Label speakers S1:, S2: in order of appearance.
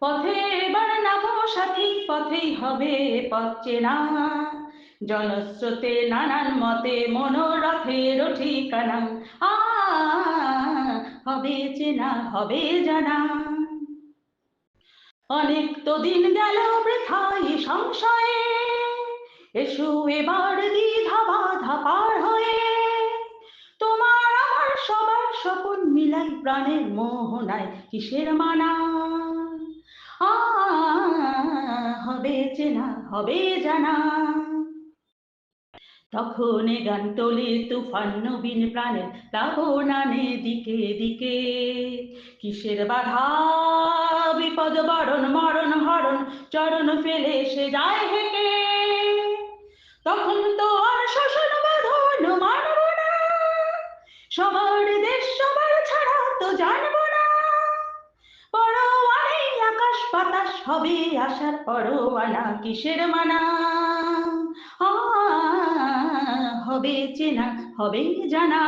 S1: পথে এবার নাম সাথী, পথেই হবে পথ চেনা। জনস্রোতে নানান মতে মনোরথের ঠিকানা। হবে চেনা, হবে জানা। অনেক তো দিন গেল বৃথাই সংশয়ে। এসো এবার দ্বিধা বাধা পার হয়ে। তোমার আমার সবার স্বপন মিলাই প্রাণের মোহনায় কিসের মানা? হবে চেনা, হবে জানা। তখন গান তোলে তুফান নবীন প্রাণের প্লাবনানে দিকে দিকে। কিসের বাধা? বিপদ বরণ, মরণ, হরণ, চরণ ফেলে সে যায় হেঁকে তখন তো আর শোষণ, বাঁধন, মানব না। সবার বাতাস হবে আসার পরোয়ানা কিসের মানা? হবে চেনা হবে জানা।